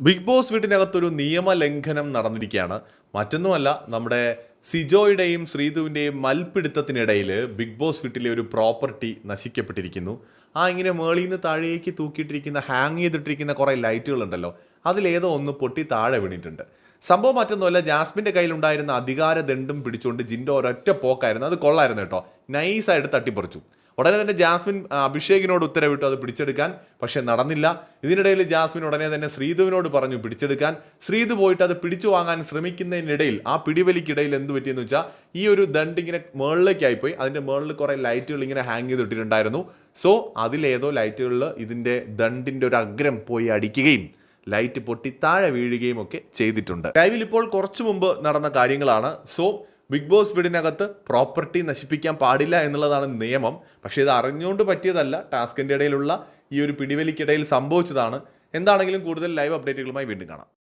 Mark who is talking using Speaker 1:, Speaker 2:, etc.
Speaker 1: Big boss വീട്ടിനകത്തൊരു നിയമലംഘനം നടന്നിരിക്കുകയാണ്. മറ്റൊന്നുമല്ല നമ്മുടെ സിജോയുടെയും ശ്രീധുവിന്റെയും മൽപിടുത്തത്തിനിടയിൽ ബിഗ് ബോസ് വീട്ടിലെ ഒരു പ്രോപ്പർട്ടി നശിക്കപ്പെട്ടിരിക്കുന്നു. ആ ഇങ്ങനെ മേളിൽ നിന്ന് താഴേക്ക് തൂക്കിയിട്ടിരിക്കുന്ന ഹാങ് ചെയ്തിട്ടിരിക്കുന്ന കുറേ ലൈറ്റുകളുണ്ടല്ലോ. അതിലേതോ ഒന്ന് പൊട്ടി താഴെ വീണിട്ടുണ്ട്. സംഭവം മറ്റൊന്നുമല്ല ജാസ്മിന്റെ കയ്യിലുണ്ടായിരുന്ന അധികാര ദണ്ഡും പിടിച്ചുകൊണ്ട് ജിന്റെ ഒരൊറ്റ പോക്കായിരുന്നു. അത് കൊള്ളായിരുന്നു കേട്ടോ. നൈസായിട്ട് തട്ടിപ്പറിച്ചു. ഉടനെ തന്നെ ജാസ്മിൻ അഭിഷേകിനോട് ഉത്തരവിട്ടു അത് പിടിച്ചെടുക്കാൻ പക്ഷെ നടന്നില്ല. ഇതിനിടയിൽ ജാസ്മിൻ ഉടനെ തന്നെ ശ്രീധുവിനോട് പറഞ്ഞു പിടിച്ചെടുക്കാൻ. ശ്രീധു പോയിട്ട് അത് പിടിച്ചു വാങ്ങാൻ ശ്രമിക്കുന്നതിനിടയിൽ ആ പിടിവലിക്കിടയിൽ എന്ത് പറ്റിയെന്ന് വെച്ചാൽ ഈ ഒരു ദണ്ട് ഇങ്ങനെ മേളിലേക്കായി പോയി അതിന്റെ മേളിൽ കുറേ ലൈറ്റുകൾ ഇങ്ങനെ ഹാങ് ചെയ്തിട്ടിട്ടുണ്ടായിരുന്നു സോ അതിലേതോ ലൈറ്റുകളിൽ ഇതിന്റെ ദണ്ടിന്റെ ഒരു അഗ്രം പോയി അടിക്കുകയും ലൈറ്റ് പൊട്ടി താഴെ വീഴുകയും ഒക്കെ ചെയ്തിട്ടുണ്ട്. ലൈവിൽ ഇപ്പോൾ കുറച്ചു മുമ്പ് നടന്ന കാര്യങ്ങളാണ്. സോ ബിഗ് ബോസ് വീടിനകത്ത് പ്രോപ്പർട്ടി നശിപ്പിക്കാൻ പാടില്ല എന്നുള്ളതാണ് നിയമം. പക്ഷേ ഇത് അറിഞ്ഞുകൊണ്ട് പറ്റിയതല്ല. ടാസ്കിന്റെ ഇടയിലുള്ള ഈ ഒരു പിടിവലിക്കിടയിൽ സംഭവിച്ചതാണ്. എന്താണെങ്കിലും കൂടുതൽ ലൈവ് അപ്ഡേറ്റുകളുമായി വീണ്ടും കാണാം.